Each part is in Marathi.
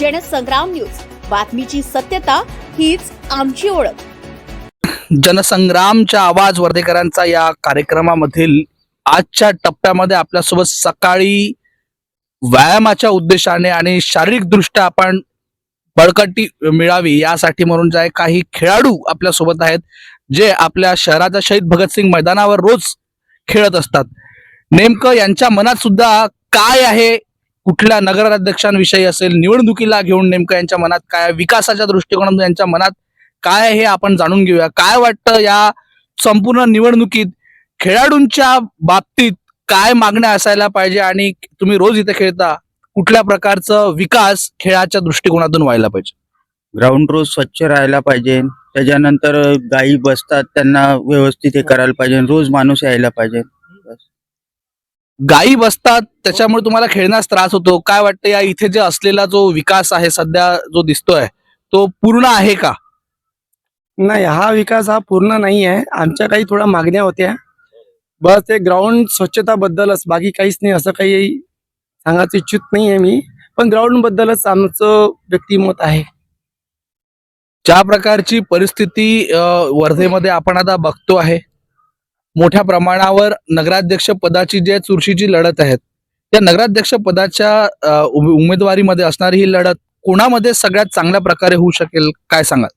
जनसंग्राम न्यूज. बातमीची सत्यता हीच आमची ओळख. जनसंग्रामच्या आवाज वर्धेकरांचा या कार्यक्रमामधील आजच्या टप्प्यामध्ये आपल्यासोबत सकाळी व्यायामाच्या उद्देशाने आणि शारीरिक दृष्ट्या आपण बळकटी मिळावी यासाठी म्हणून जे आहे काही खेळाडू आपल्यासोबत आहेत जे आपल्या शहराच्या शहीद भगतसिंग मैदानावर रोज खेळत असतात. नेमकं यांच्या मनात सुद्धा काय आहे कुठल्या नगराध्यक्षांविषयी असेल निवडणुकीला घेऊन नेमकं यांच्या मनात काय विकासाच्या दृष्टिकोनातून यांच्या मनात काय हे आपण जाणून घेऊया. काय वाटतं या संपूर्ण निवडणुकीत खेळाडूंच्या बाबतीत काय मागण्या असायला पाहिजे आणि तुम्ही रोज इथे खेळता कुठल्या प्रकारचं विकास खेळाच्या दृष्टिकोनातून व्हायला पाहिजे? ग्राउंड रोज स्वच्छ राहायला पाहिजे त्याच्यानंतर गायी बसतात त्यांना व्यवस्थित हे करायला पाहिजे रोज माणूस यायला पाहिजे. गायी बसतात त्याच्यामुळे तुम्हाला खेळण्यास त्रास होतो. काय वाटतं या इथे जे असलेला जो विकास आहे सध्या जो दिसतोय तो पूर्ण आहे का? नाही हा विकास हा पूर्ण नाही आहे. आमच्या काही थोड्या मागण्या होत्या. बस ते ग्राउंड स्वच्छताबद्दलच बाकी काहीच नाही असं काही सांगायचं इच्छित नाही आहे मी. पण ग्राउंड बद्दलच आमचं व्यक्तिमत आहे. ज्या प्रकारची परिस्थिती वर्धेमध्ये आपण आता बघतो आहे मोठ्या प्रमाणावर नगराध्यक्ष पदाची जे चुरशीची लढत आहेत त्या नगराध्यक्ष पदाच्या उमेदवारीमध्ये असणारी ही लढत कोणामध्ये सगळ्यात चांगल्या प्रकारे होऊ शकेल काय सांगा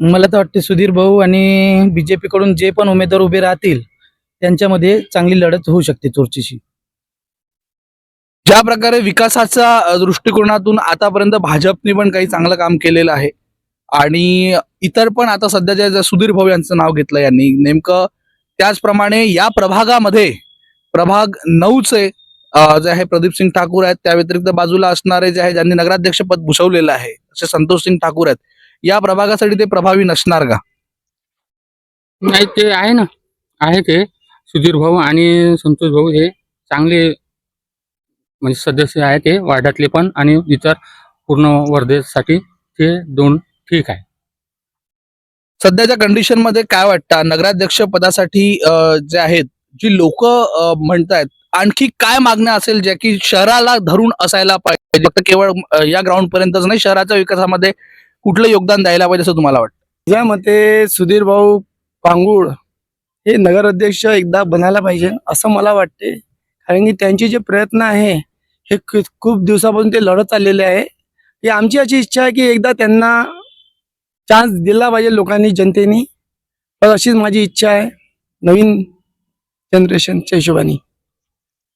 मला तर वाटते सुधीर भाऊ आणि बीजेपी कडून जे पण उमेदवार उभे राहतील त्यांच्यामध्ये चांगली लढत होऊ शकते चोरचीशी ज्या प्रकारे विकासाच्या दृष्टिकोनातून आतापर्यंत भाजपने पण काही चांगलं काम केलेलं आहे आणि इतर पण आता सध्याच्या ज्या सुधीर भाऊ यांचं नाव घेतलं यांनी नेमकं त्याचप्रमाणे या प्रभागामध्ये प्रभाग नऊचे जे आहे प्रदीप सिंग ठाकूर आहेत त्या व्यतिरिक्त बाजूला असणारे जे आहे ज्यांनी नगराध्यक्ष पद भूषवलेलं आहे असे संतोष सिंग ठाकूर आहेत. या प्रभागासाठी ते प्रभावी नसणार का? नाही ते आहे ना. आहे ते. सुधीर भाऊ आणि संतोष भाऊ हे चांगले म्हणजे सदस्य आहे ते वार्डातले पण आणि इतर पूर्ण वर्धेसाठी ते दोन ठीक आहे. सध्याच्या कंडिशनमध्ये काय वाटतं? नगराध्यक्ष पदासाठी जे आहेत जी लोक म्हणतायत आणखी काय मागण्या असेल ज्या की शहराला धरून असायला पाहिजे? फक्त केवळ या ग्राउंड पर्यंतच नाही शहराच्या विकासामध्ये कुठलं योगदान द्यायला पाहिजे असं तुम्हाला वाटतं? माझ्या मते सुधीर भाऊ पांगुळ हे नगराध्यक्ष एकदा बनायला पाहिजे असं मला वाटते. कारण की त्यांचे जे प्रयत्न आहे हे खूप दिवसापासून ते लढत चाललेले आहे. ही आमची अशी इच्छा आहे की एकदा त्यांना चान्स दिला पाहिजे लोकांनी जनतेने. तर अशीच माझी इच्छा आहे नवीन जनरेशनच्या हिशोबाने.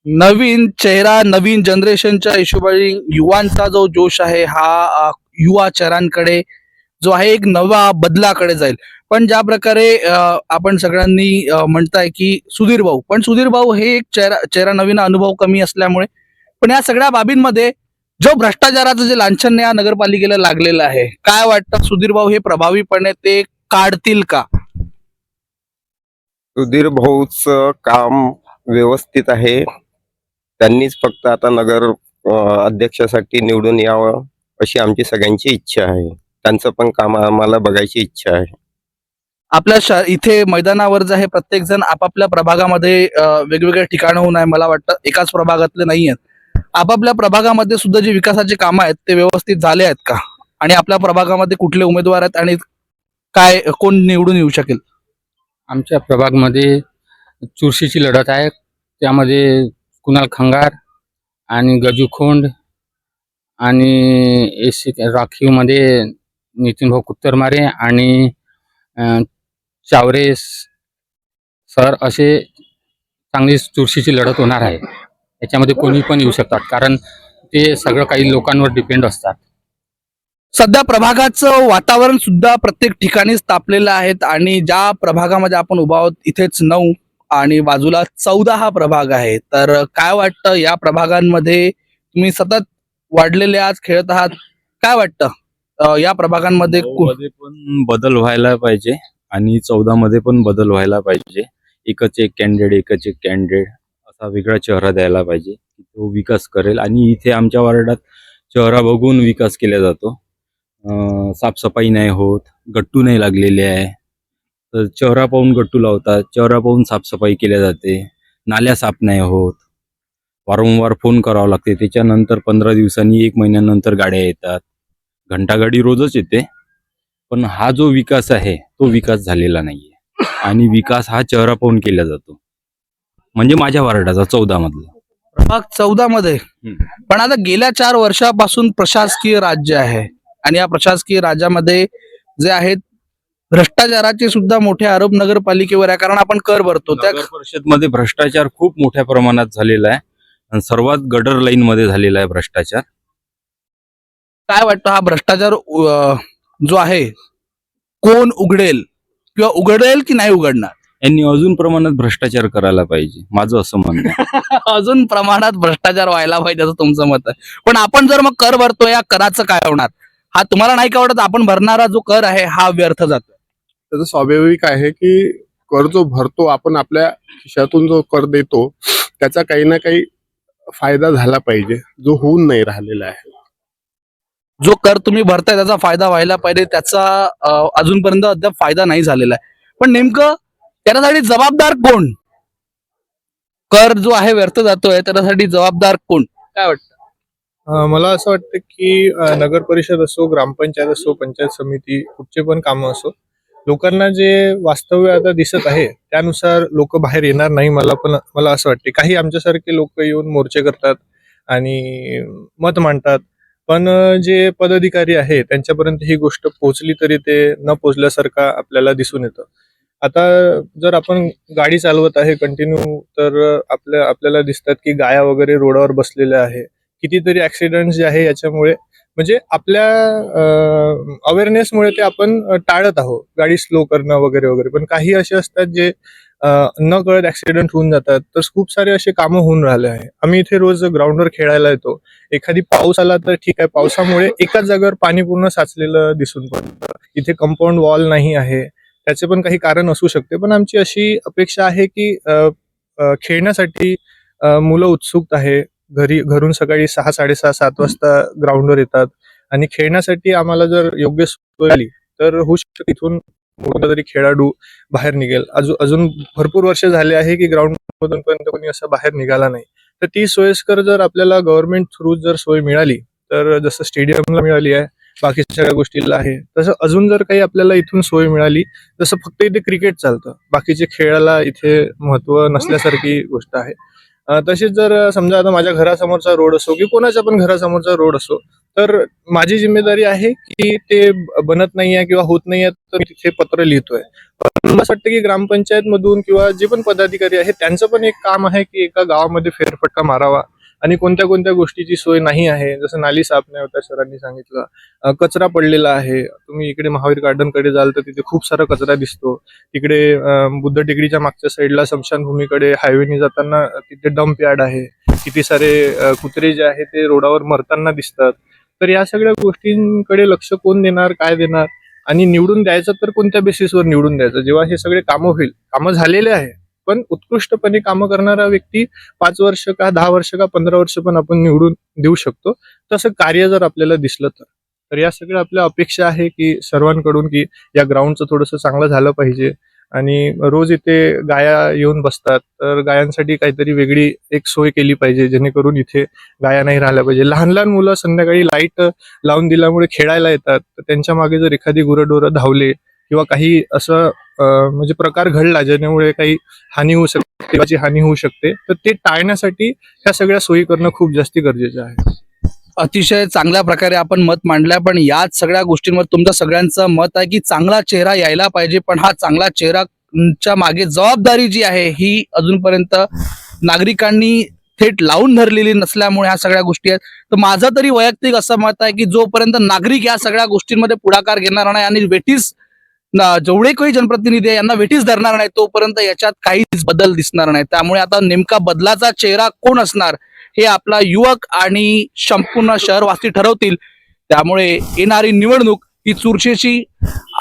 नवीन चेहरा नवीन जनरेशनच्या हिशोबाने युवांचा जो जोश आहे हा युवा चेहऱ्यांकडे जो आहे एक नवा बदलाकडे जाईल. पण ज्या प्रकारे आपण सगळ्यांनी म्हणताय की सुधीर भाऊ. पण सुधीर भाऊ हे एक चेहरा चेहरा नवीन अनुभव कमी असल्यामुळे पण या सगळ्या बाबींमध्ये जो भ्रष्टाचाराचं जे लांछन या नगरपालिकेला लागलेलं आहे काय वाटतं? सुधीर भाऊ हे प्रभावीपणे ते काढतील का? सुधीर भाऊच काम व्यवस्थित आहे. त्यांनीच फक्त आता नगर अध्यक्षासाठी निवडून यावं अशी आमची सगळ्यांची इच्छा आहे. त्यांचं पण काम आम्हाला बघायची इच्छा आहे. आपल्या श इथे मैदानावर जे आहे प्रत्येक जण आपापल्या प्रभागामध्ये वेगवेगळ्या ठिकाणहून आहे मला वाटतं. एकाच प्रभागातले नाही आहेत आपापल्या प्रभागामध्ये सुद्धा जे विकासाचे कामं आहेत ते व्यवस्थित झाले आहेत का? आणि आपल्या प्रभागामध्ये कुठले उमेदवार आहेत आणि काय कोण निवडून येऊ शकेल? आमच्या प्रभागमध्ये चुरशीची लढत आहे. त्यामध्ये कुणाल खंगार आणि गजू खोंड आणि एसी राखीवमध्ये नितीन भाऊ कुत्तरमारे आणि चावरेस सर असे चांगली चुरशीची लढत होणार आहे. याच्यामध्ये कोणी पण येऊ शकतात. कारण ते सगळं काही लोकांवर डिपेंड असतात. सध्या प्रभागाचं वातावरण सुद्धा प्रत्येक ठिकाणीच तापलेलं आहे आणि ज्या प्रभागामध्ये आपण उभा आहोत इथेच नऊ आणि बाजूला चौदा हा प्रभाग आहे. तर काय वाटतं या प्रभागांमध्ये तुम्ही सतत वाढलेले आज खेळत आहात? काय वाटतं? या प्रभागांमध्ये पण बदल व्हायला पाहिजे आणि चौदा मध्ये पण बदल व्हायला पाहिजे. एकच एक कॅन्डिडेट एकच एक कॅन्डिडेट असा वेगळा चेहरा द्यायला पाहिजे तो विकास करेल. आणि इथे आमच्या वार्डात चेहरा बघून विकास केला जातो. साफसफाई नाही होत गट्टू नाही लागलेले आहे. तर चेहरा पाहून गट्टू लावतात चेहरा पाहून साफसफाई केल्या जाते. नाल्या साफ नाही होत. वारंवार फोन करावा लागते. त्याच्यानंतर पंधरा दिवसांनी एक महिन्यानंतर गाड्या येतात. घंटागाडी रोजच येते. पण हा जो विकास आहे तो विकास झालेला नाहीये. आणि विकास हा चेहरा पाहून केला जातो. म्हणजे माझ्या वार्डाचा चौदा मधला प्रभाग चौदा मध्ये. पण आता गेल्या चार वर्षापासून प्रशासकीय राज्य आहे. आणि या प्रशासकीय राज्यामध्ये जे आहेत भ्रष्टाचाराचे सुद्धा मोठे आरोप नगरपालिकेवर आहे. कारण आपण कर भरतो. त्या नगर परिषदमध्ये भ्रष्टाचार खूप मोठ्या प्रमाणात झालेला आहे. आणि सर्वात गडर लाईन मध्ये झालेला आहे भ्रष्टाचार. काय वाटतं हा भ्रष्टाचार अं, जो आहे कोण उघडेल? किंवा उघडेल की नाही उघडणार? यांनी अजून प्रमाणात भ्रष्टाचार करायला पाहिजे. माझं असं म्हणणं आहे. अजून प्रमाणात भ्रष्टाचार व्हायला पाहिजे असं तुमचं मत आहे. पण आपण जर मग कर भरतो या कराचं काय होणार? हा तुम्हाला नाही का वाटत आपण भरणारा जो कर आहे हा व्यर्थ जातो त्याचं स्वाभाविक आहे की कर जो भरतो आपण आपल्या खिशातून जो कर देतो त्याचा काही ना काही फायदा झाला पाहिजे जो होऊन नाही राहिलेला आहे. जो कर तुम्ही भरताय त्याचा फायदा व्हायला पाहिजे. त्याचा अजूनपर्यंत अद्याप फायदा नाही झालेला आहे. पण नेमकं त्याच्यासाठी जबाबदार कोण? कर जो आहे व्यर्थ जातोय त्याच्यासाठी जबाबदार कोण? काय वाटतं? मला असं वाटतं की नगर परिषद असो ग्रामपंचायत असो पंचायत समिती कुठचे पण कामं असो लोकांना जे वास्तव्य आता दिसत आहे त्यानुसार लोक बाहेर येणार नाही मला पण मला असं वाटते. काही आमच्यासारखे लोक येऊन मोर्चे करतात आणि मत मांडतात पण जे पदाधिकारी आहे त्यांच्यापर्यंत ही गोष्ट पोहोचली तरी ते न पोहोचल्यासारखं आपल्याला दिसून येतं. आता जर आपण गाडी चालवत आहे कंटिन्यू तर आपल्या आपल्याला दिसतात की गाया वगैरे रोडावर बसलेल्या आहे. कितीतरी ऍक्सिडेंट जे आहे याच्यामुळे म्हणजे आपल्या अवेअरनेसमुळे ते आपण टाळत आहोत. गाडी स्लो करणं वगैरे वगैरे. पण काही असे असतात जे न कळत ऍक्सिडेंट होऊन जातात. तर खूप सारे असे कामं होऊन राहिले आहे. आम्ही इथे रोज ग्राउंडवर खेळायला येतो. एखादी पाऊस आला तर ठीक आहे. पावसामुळे एकाच जागेवर पाणी पूर्ण साचलेलं दिसून पडतं. इथे कंपाऊंड वॉल नाही आहे. त्याचे पण काही कारण असू शकते. पण आमची अशी अपेक्षा आहे की खेळण्यासाठी मुलं उत्सुक आहे. घरी घरून सकाळी सहा साडेसहा सात वाजता ग्राउंडवर येतात. आणि खेळण्यासाठी आम्हाला जर योग्य सोय आली तर होऊ शकते इथून कोणता तरी खेळाडू बाहेर निघेल. अजून अजून भरपूर वर्ष झाले आहे की ग्राउंड मधून पर्यंत कोणी असं बाहेर निघाला नाही. तर ती सोयीस्कर जर आपल्याला गव्हर्नमेंट थ्रू जर सोय मिळाली तर जसं स्टेडियमला मिळाली आहे बाकी सगळ्या गोष्टीला आहे. तसं अजून जर काही आपल्याला इथून सोय मिळाली तसं फक्त इथे क्रिकेट चालतं. बाकीचे खेळाला इथे महत्त्व नसल्यासारखी गोष्ट आहे. तसेच तशीच जर समजा आता माझ्या घरासमोरचा रोड असो की कोणाच्या पण घरासमोरचा रोड असो तर माझी जिम्मेदारी आहे की ते बनत नाहीये किंवा होत नाहीये तर मी तिथे पत्र लिहितोय. मला असं वाटतं की ग्रामपंचायत मधून किंवा जे पण पदाधिकारी आहे त्यांचं पण एक काम आहे की एका गावामध्ये फेरफटका मारावा. आणि कोणत्या कोणत्या गोष्टीची सोय नाही आहे? जसं नाली साफ नाही होता सरांनी सांगितलं. कचरा पडलेला आहे. तुम्ही इकडे महावीर गार्डनकडे जाल तर तिथे खूप सारा कचरा दिसतो. तिकडे बुद्ध टेकडीच्या मागच्या साईडला स्मशानभूमीकडे हायवेने जाताना तिथे डम्प यार्ड आहे. किती सारे कुत्रे जे आहे ते रोडावर मरताना दिसतात. तर या सगळ्या गोष्टींकडे लक्ष कोण देणार काय देणार? आणि निवडून द्यायचं तर कोणत्या बेसिसवर निवडून द्यायचं? जेव्हा हे सगळे कामं होईल कामं झालेले आहे पण उत्कृष्टपणे कामं करणारा व्यक्ती पाच वर्ष का दहा वर्ष का पंधरा वर्ष पण आपण निवडून देऊ शकतो. तसं कार्य जर आपल्याला दिसलं तर. तर या सगळ्या आपल्या अपेक्षा आहे की सर्वांकडून की या ग्राउंडचं थोडंसं चांगलं झालं पाहिजे. आणि रोज इथे गाया येऊन बसतात. तर गायांसाठी काहीतरी वेगळी एक सोय केली पाहिजे जेणेकरून इथे गाया नाही राहिल्या पाहिजे. लहान लहान मुलं संध्याकाळी लाइट लावून दिल्यामुळे खेळायला येतात. तर त्यांच्या मागे जर एखादी गुरंढोरं धावले किंवा काही असं म्हणजे प्रकार घडला ज्यामुळे काही हानी होऊ शकते देवाची हानी होऊ शकते तर ते टाळण्यासाठी ह्या सगळ्या सोयी करणं खूप जास्ती गरजेचं आहे. अतिशय चांगल्या प्रकारे आपण मत मांडलंय पण याच सगळ्या गोष्टींवर तुमचं सगळ्यांचं मत आहे की चांगला चेहरा यायला पाहिजे पण हा चांगला चेहराच्या मागे जबाबदारी जी आहे ही अजूनपर्यंत नागरिकांनी थेट लावून धरलेली नसल्यामुळे ह्या सगळ्या गोष्टी आहेत. तर माझं तरी वैयक्तिक असं मत आहे की जोपर्यंत नागरिक या सगळ्या गोष्टींमध्ये पुढाकार घेणार नाही आणि वेटीस जेवढे काही जनप्रतिनिधी आहे यांना वेटीस धरणार नाही तोपर्यंत याच्यात काहीच बदल दिसणार नाही. त्यामुळे आता नेमका बदलाचा चेहरा कोण असणार हे आपला युवक आणि संपूर्ण शहरवासी ठरवतील. त्यामुळे येणारी निवडणूक ही चुरशीची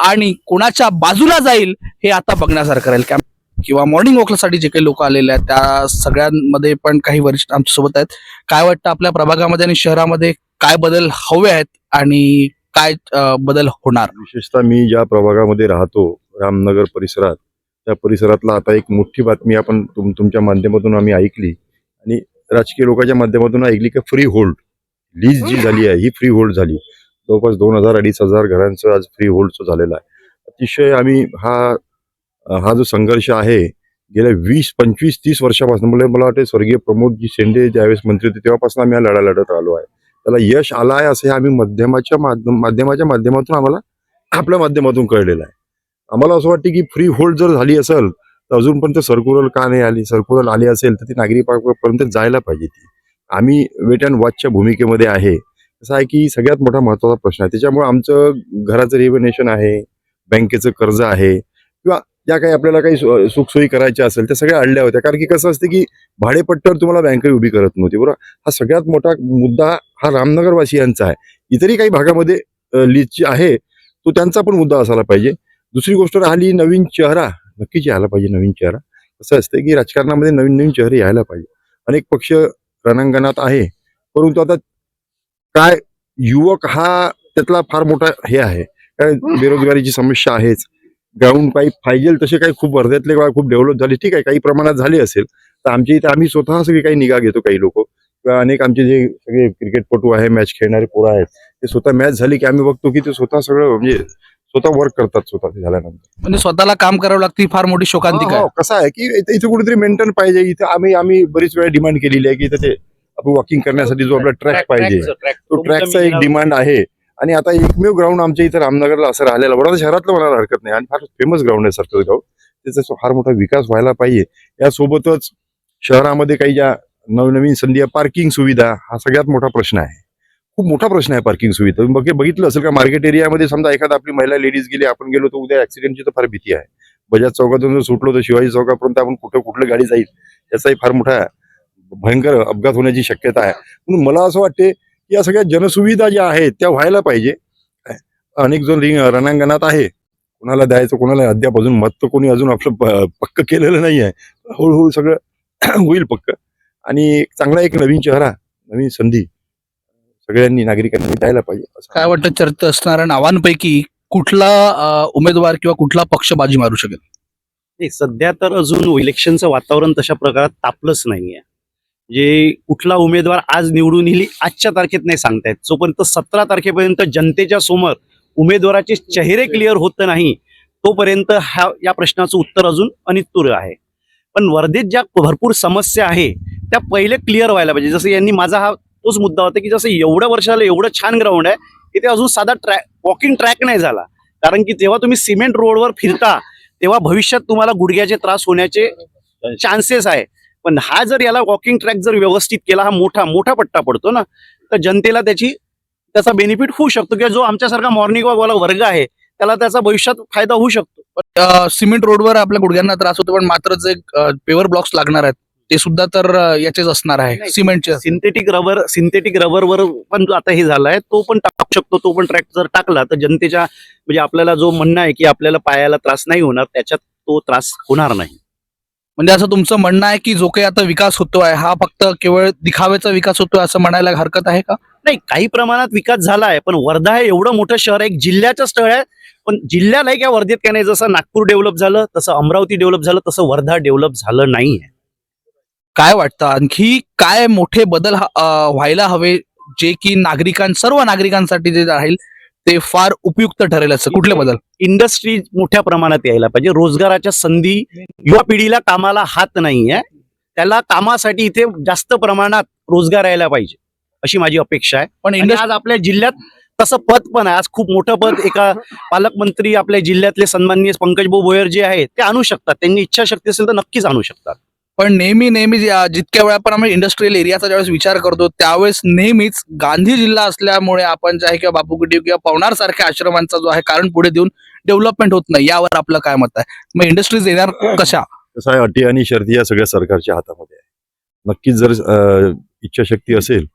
आणि कोणाच्या बाजूला जाईल हे आता बघण्यासारखं राहील. कॅम्प किंवा मॉर्निंग वॉकसाठी जे काही लोक आलेले आहेत त्या सगळ्यांमध्ये पण काही वरिष्ठ आमच्यासोबत आहेत. काय वाटतं आपल्या प्रभागामध्ये आणि शहरामध्ये काय बदल हवे आहेत आणि काय बदल होणार? विशेषतः मी ज्या प्रभागामध्ये राहतो रामनगर परिसरात त्या परिसरातला आता एक मोठी बातमी आपण तुम तुमच्या माध्यमातून आम्ही ऐकली. आणि राजकीय लोकांच्या माध्यमातून ऐकली की फ्री होल्ड लीज जी झाली आहे ही फ्री होल्ड झाली. जवळपास दोन हजार अडीच हजार घरांचं आज फ्री होल्डचं झालेलं आहे. अतिशय आम्ही हा हा जो संघर्ष आहे गेल्या वीस पंचवीस तीस वर्षापासून म्हणजे मला वाटते स्वर्गीय प्रमोदजी शेंडे ज्यावेळेस मंत्री होते तेव्हापासून आम्ही हा लढा लढत आलो आहे. त्याला यश आलं आहे हे आम्ही माध्यमाच्या माध्यम माध्यमाच्या माध्यमातून आम्हाला आपल्या माध्यमातून कळलेलं आहे. आम्हाला असं वाटतं की फ्री होल्ड जर झाली असेल तर अजूनपर्यंत सर्क्युलर का नाही आली? सर्क्युलर आली असेल तर ती नागरिकांपर्यंत जायला पाहिजे ती. आम्ही वेट अँड वॉचच्या भूमिकेमध्ये आहे. कसं आहे की सगळ्यात मोठा महत्त्वाचा प्रश्न आहे. त्याच्यामुळे आमचं घराचं रिव्हनेशन आहे बँकेचं कर्ज आहे किंवा ज्या काही आपल्याला काही सुखसोयी करायच्या असेल त्या सगळ्या अडल्या होत्या. कारण की कसं असते की भाडेपट्ट्यावर तुम्हाला बँक उभी करत नव्हती बरोबर? हा सगळ्यात मोठा मुद्दा हा रामनगरवासियांचा आहे. इतरही काही भागामध्ये लीजची आहे तो त्यांचा पण मुद्दा असायला पाहिजे. दुसरी गोष्ट राहिली नवीन चेहरा. नक्कीच यायला पाहिजे नवीन चेहरा. कसं असतं की राजकारणामध्ये नवीन नवीन चेहरे यायला पाहिजे. अनेक पक्ष रणांगणात आहे. परंतु आता काय युवक हा त्यातला फार मोठा हे आहे. कारण बेरोजगारीची समस्या आहेच. ग्राउंड काही पाहिजे तसे काही खूप वर्ध्यातले खूप डेव्हलप झाले ठीक आहे काही प्रमाणात झाले असेल तर आमच्या इथे आम्ही स्वतः सगळी काही निगा घेतो काही लोक. किंवा अनेक आमचे जे सगळे क्रिकेटपटू आहे मॅच खेळणारे पोरं आहेत ते स्वतः मॅच झाली की आम्ही बघतो की ते स्वतः सगळं म्हणजे स्वतः वर्क करतात स्वतः ते झाल्यानंतर. म्हणजे स्वतःला काम करावं लागते ही फार मोठी शोकांतिका हो, हो, कसं आहे की इथे इथे कुठेतरी मेंटेन पाहिजे इथे आम्ही आम्ही बरीच वेळा डिमांड केलेली आहे की इथे ते आपण वॉकिंग करण्यासाठी जो आपला ट्रॅक पाहिजे. तो ट्रॅकचा एक डिमांड आहे. आणि आता एकमेव ग्राउंड आमच्या इथं रामनगरला असं राहिलेला बडोदा शहरातलं म्हणायला हरकत नाही. आणि फार फेमस ग्राउंड आहे सरकार ग्राउंड त्याचा फार मोठा विकास व्हायला पाहिजे. यासोबतच शहरामध्ये काही ज्या नवनवीन संधी आहे पार्किंग सुविधा हा सगळ्यात मोठा प्रश्न आहे. खूप मोठा प्रश्न आहे पार्किंग सुविधा. तुम्ही बघ बघितलं असेल का मार्केट एरियामध्ये समजा एखादा आपली महिला लेडीज गेली आपण गेलो तर उद्या ऍक्सिडेंटची तर फार भीती आहे. बजाज चौकातून जर सुटलो तर शिवाजी चौकापर्यंत आपण कुठं कुठलं गाडी जाईल? याचाही फार मोठा भयंकर अपघात होण्याची शक्यता आहे. म्हणून मला असं वाटते या सगळ्या जनसुविधा ज्या आहेत त्या व्हायला पाहिजे. अनेक जण रिंग रणांगणात आहे. कोणाला द्यायचं कोणाला अद्याप अजून मत तर कोणी अजून आपलं पक्क केलेलं नाही आहे. हळूहळू सगळं होईल पक्क. आणि एक चांगला एक नवीन चेहरा नवीन संधी सगळ्यांनी नागरिकांनी द्यायला पाहिजे. असं काय वाटतं चर्चेत असणाऱ्या नावांपैकी कुठला उमेदवार किंवा कुठला पक्ष बाजी मारू शकेल? नाही सध्या तर अजून इलेक्शनचं वातावरण तशा प्रकारात तापलंच नाहीये. जे कुठला उमेदवार आज निवडून येईल आजच्या तारखेत नाही सांगतायत. जोपर्यंत सतरा तारखेपर्यंत जनतेच्या समोर उमेदवाराचे चेहरे क्लिअर होत नाही तोपर्यंत हा या प्रश्नाचं उत्तर अजून अनित्तुर आहे. पण वर्धेत ज्या भरपूर समस्या आहे त्या पहिले क्लिअर व्हायला पाहिजे. जसं यांनी माझा हा तोच मुद्दा होता की जसं एवढ्या वर्षाला एवढं छान ग्राउंड आहे इथे अजून साधा ट्रॅक वॉकिंग ट्रॅक नाही झाला. कारण की जेव्हा तुम्ही सिमेंट रोडवर फिरता तेव्हा भविष्यात तुम्हाला गुडघ्याचे त्रास होण्याचे चान्सेस आहे. पण हा जर याला वॉकिंग ट्रॅक जर व्यवस्थित केला हा मोठा मोठा पट्टा पडतो ना तर जनतेला त्याची त्याचा बेनिफिट होऊ शकतो. किंवा जो आमच्यासारखा मॉर्निंग वॉकवाला वर्ग आहे त्याला त्याचा भविष्यात फायदा होऊ शकतो. सिमेंट रोडवर आपल्या गुडघ्यांना त्रास होतो पण मात्र जे पेवर ब्लॉक्स लागणार आहेत ते सुद्धा तर याचेच असणार आहे. सिमेंटचे सिंथेटिक रबर सिंथेटिक रबरवर पण जो आता हे झालाय तो पण टाकू शकतो तो पण ट्रॅक जर टाकला तर जनतेच्या म्हणजे आपल्याला जो म्हणणं आहे की आपल्याला पायाला त्रास नाही होणार त्याच्यात तो त्रास होणार नाही. म्हणजे असं तुमचं म्हणणं आहे की जो काही आता विकास होतोय हा फक्त केवळ दिखाव्याचा विकास होतोय असं म्हणायला हरकत आहे का? नाही काही प्रमाणात विकास झाला आहे पण वर्धा हे एवढं मोठं शहर आहे एक जिल्ह्याचं स्थळ आहे पण जिल्ह्याला एक या वर्धेत काय नाही जसं नागपूर डेव्हलप झालं तसं अमरावती डेव्हलप झालं तसं वर्धा डेव्हलप झालं नाही काय वाटतं? आणखी काय मोठे बदल व्हायला हवे जे की नागरिकां सर्व नागरिकांसाठी जे राहील ते फार उपयुक्त ठरेल असं कुठले बदल इंडस्ट्री मोठ्या प्रमाणात यायला पाहिजे. रोजगाराच्या संधी युवा पिढीला कामाला हात नाही आहे त्याला कामासाठी इथे जास्त प्रमाणात रोजगार यायला पाहिजे अशी माझी अपेक्षा आहे. पण आज आपल्या जिल्ह्यात तसं पद पण आहे. आज खूप मोठं पद एका पालकमंत्री आपल्या जिल्ह्यातले सन्माननीय पंकजभाऊ भोयर जे आहे ते आणू शकतात. त्यांनी इच्छाशक्ती असेल तर नक्कीच आणू शकतात. पण नेहमी नेहमी जितक्या वेळा पण आम्ही इंडस्ट्रियल एरियाचा ज्यावेळेस विचार करतो त्यावेळेस नेहमीच गांधी जिल्हा असल्यामुळे आपण जे आहे किंवा बापूकुटी किंवा पवनार सारख्या आश्रमांचा जो आहे कारण पुढे देऊन डेव्हलपमेंट होत नाही. यावर आपलं काय मत आहे? मग इंडस्ट्रीज येणार कशा? कसं आहे अटी आणि शर्ती या सगळ्या सरकारच्या हातामध्ये आहे. नक्कीच जर इच्छाशक्ती असेल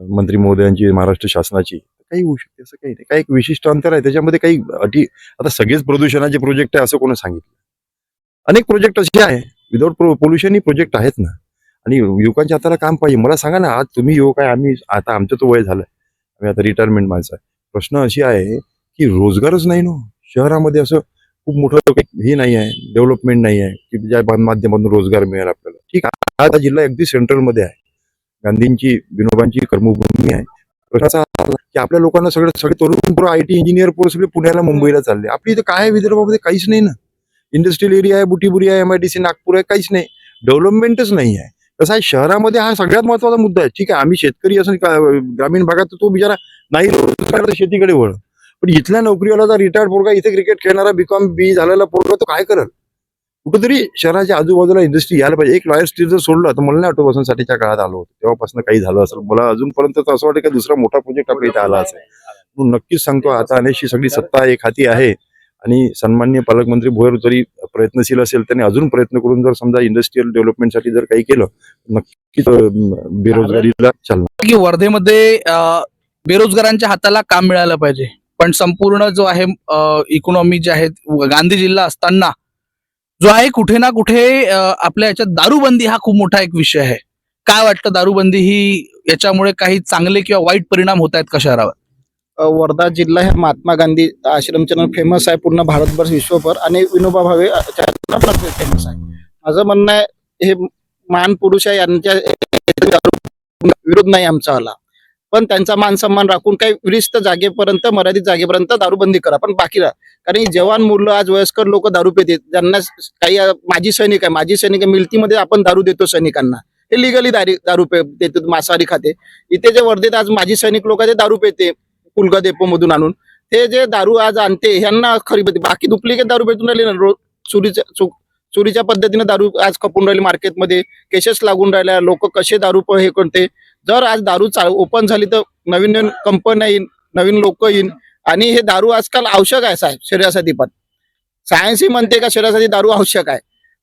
मंत्री महोदयांची महाराष्ट्र शासनाची काही होऊ शकते असं काही नाही. काही एक विशिष्ट अंतर आहे. त्याच्यामध्ये काही अटी आता सगळेच प्रदूषणाचे प्रोजेक्ट आहे असं कोणी सांगितलं. अनेक प्रोजेक्ट असे आहे विदाउट पोल्युशन ही प्रोजेक्ट आहेत ना. आणि युवकांच्या हाताला काम पाहिजे. मला सांगा ना आज तुम्ही युवक आहे आम्ही आता आमचं तो वय झालंय. आम्ही आता रिटायरमेंट माणसं आहे. प्रश्न अशी आहे की रोजगारच नाही ना. शहरामध्ये असं खूप मोठं हे नाही आहे डेव्हलपमेंट नाही आहे की ज्या माध्यमातून रोजगार मिळेल आपल्याला. ठीक आहे. हा जिल्हा अगदी सेंट्रलमध्ये आहे. गांधींची विनोबांची कर्मभूमी आहे. प्रश्न की आपल्या लोकांना सगळे सगळे तरुण पोरं आय टी इंजिनियर पोरं सगळे पुण्याला मुंबईला चालले. आपली इथं काय विदर्भामध्ये काहीच नाही ना. इंडस्ट्रियल एरिया आहे बुटीबुरी आहे M I D C Nagpur आहे काहीच नाही. डेव्हलपमेंटच नाही आहे. कसं आहे शहरामध्ये हा सगळ्यात महत्त्वाचा मुद्दा आहे. ठीक आहे आम्ही शेतकरी असं ग्रामीण भागात तो बिचारा नाही शेतीकडे वळ पण इथल्या नोकरीवाला रिटायर्ड पोरगा इथे क्रिकेट खेळणारा बीकॉम बी झालेला पोरगा तो काय करल? कुठेतरी शहराच्या आजूबाजूला इंडस्ट्री यायला पाहिजे. एक लॉयर स्ट्रीट जर सोडलं तर मला नाही आठवत काळात आलो होतो. तेव्हापासून काही झालं असेल. मला अजूनपर्यंत तर असं वाटतं की दुसरा मोठा प्रोजेक्ट आपल्या इथे आला असेल. नक्कीच सांगतो आता अनेकशी सगळी सत्ता एक हाती आहे. आणि सन्मान्य पालकमंत्री भोयर जरी प्रयत्नशील असेल त्यांनी अजून प्रयत्न करून जर समजा इंडस्ट्रियल डेव्हलपमेंटसाठी जर काही केलं नक्कीच बेरोजगारीला चालणार की वर्धेमध्ये बेरोजगारांच्या हाताला काम मिळालं पाहिजे. पण संपूर्ण जो आहे इकॉनॉमी जे आहे गांधी जिल्हा असताना जो आहे कुठे ना कुठे आपल्या याच्यात दारूबंदी हा खूप मोठा एक विषय आहे. काय वाटतं दारूबंदी ही याच्यामुळे काही चांगले किंवा वाईट परिणाम होत आहेत का शहरावर? वर्धा जिल्हा हे महात्मा गांधी आश्रमचं फेमस आहे पूर्ण भारतभर विश्वभर आणि विनोबा भावे फेमस आहे. माझं म्हणणं आहे हे महान पुरुष आहे यांच्या विरोध नाही आमचा आला पण त्यांचा मान सन्मान राखून काही विरिस्त जागेपर्यंत मर्यादित जागेपर्यंत दारूबंदी करा. पण बाकी कारण जवान मुलं आज वयस्कर लोक दारू पितात ज्यांना काही माजी सैनिक आहे माजी सैनिक आहे, मिलतीमध्ये आपण दारू देतो सैनिकांना. हे लिगली दारी दारू पे देतो मांसाहारी खाते. इथे जे वर्धेत आज माजी सैनिक लोक आहे ते दारू पेते. पुलगा डेपो मधून आणून. ते जे दारू आज आणते ह्यांना खरी पद्धती बाकी डुप्लिकेट दारू भेटून राहिली ना रोज चोरीच्या चोरीच्या पद्धतीने दारू आज खपून राहिली मार्केटमध्ये केसेस लागून राहिल्या लोक कसे दारू हे करते. जर आज दारू ओपन झाली तर नवीन नवीन कंपन्या येईन नवीन लोक येईन. आणि हे दारू आजकाल आवश्यक आहे साहेब शरीरासाठी पण. सायन्सही म्हणते का शरीरासाठी दारू आवश्यक आहे.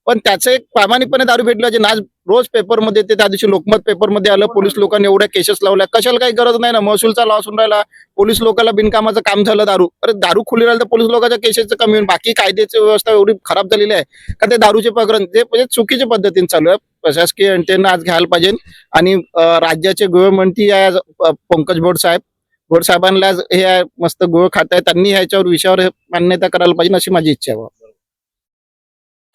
पण त्याचं एक प्रामाणिकपणे दारू भेटलं जे आज रोज पेपरमध्ये ते त्या दिवशी लोकमत पेपरमध्ये आलं पोलीस लोकांनी एवढ्या केसेस लावल्या. कशाला काही गरज नाही ना? महसूलचा लॉस होऊन राहिला. पोलीस लोकांना बिनकामाचं काम झालं दारू. अरे दारू खुली राहिलं तर पोलीस लोकांच्या केसेसचं कमी होईल. बाकी कायद्याची व्यवस्था एवढी खराब झालेली आहे. का ते दारूचे प्रकरण जे म्हणजे चुकीच्या पद्धतीने चालू आहे. प्रशासकीय यंत्रणा आज घ्यायला पाहिजे. आणि राज्याचे गृहमंत्री आहे आज, पंकज भोड साहेब. भोड साहेबांना हे मस्त गोळ खात आहे त्यांनी ह्याच्यावर विषयावर मान्यता करायला पाहिजे अशी माझी इच्छा आहे.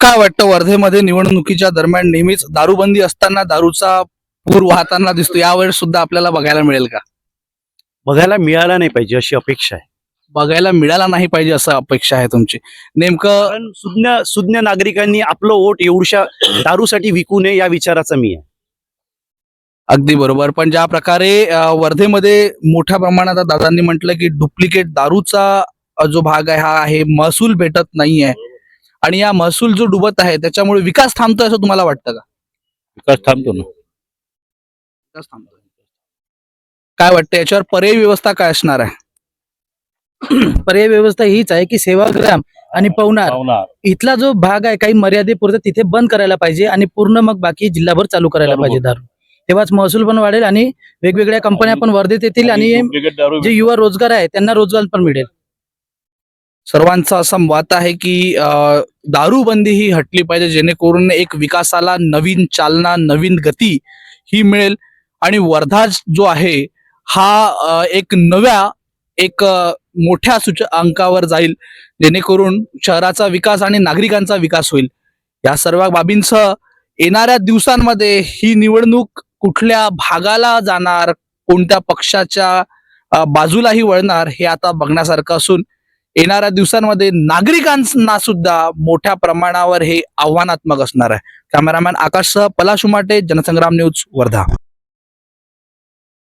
काय वाटतं वर्धेमध्ये निवडणुकीच्या दरम्यान नेहमीच दारूबंदी असताना दारूचा पूर वाहताना दिसतो? यावेळेस सुद्धा आपल्याला बघायला मिळेल का? बघायला मिळाला नाही पाहिजे अशी अपेक्षा आहे. बघायला मिळाला नाही पाहिजे असं अपेक्षा आहे तुमची. नेमकं कारण सुज्ञ सुज्ञ नागरिकांनी आपलं वोट एवढ्या दारूसाठी विकू नये या विचाराचा मी आहे. अगदी बरोबर. पण ज्या प्रकारे अ, वर्धेमध्ये मोठ्या प्रमाणात आता दादांनी म्हटलं की डुप्लिकेट दारूचा अ, जो भाग आहे हा आहे महसूल भेटत नाहीये. आणि या महसूल जो डुबत आहे त्याच्यामुळे विकास थांबतोय असं तुम्हाला वाटतं का? विकास थांबतो ना. विकास थांबतोय. काय वाटतं? याच्यावर पर्यायी व्यवस्था काय असणार आहे? पर्याय व्यवस्था हीच आहे की सेवाग्राम आणि पवनार. इथला जो भाग आहे काही मर्यादेपुरतं तिथे बंद करायला पाहिजे आणि पूर्ण मग बाकी जिल्हाभर चालू करायला चालू पाहिजे दारू. तेव्हाच महसूल पण वाढेल आणि वेगवेगळ्या कंपन्या पण वर्धेत येतील आणि जे युवा रोजगार आहे त्यांना रोजगार पण मिळेल. सर्वांचा असा मत आहे की दारूबंदी ही हटली पाहिजे जेणेकरून एक विकासाला नवीन चालना नवीन गती ही मिळेल. आणि वर्धा जो आहे हा एक नव्या एक मोठ्या सूच अंकावर जाईल जेणेकरून शहराचा विकास आणि नागरिकांचा विकास होईल. या सर्व बाबींसह येणाऱ्या दिवसांमध्ये ही निवडणूक कुठल्या भागाला जाणार कोणत्या पक्षाच्या बाजूलाही वळणार हे आता बघण्यासारखं असून येणाऱ्या दिवसांमध्ये नागरिकांना सुद्धा मोठ्या प्रमाणावर हे आव्हानात्मक असणार आहे. कॅमेरामॅन आकाशसह पलाश उमाटे जनसंग्राम न्यूज वर्धा.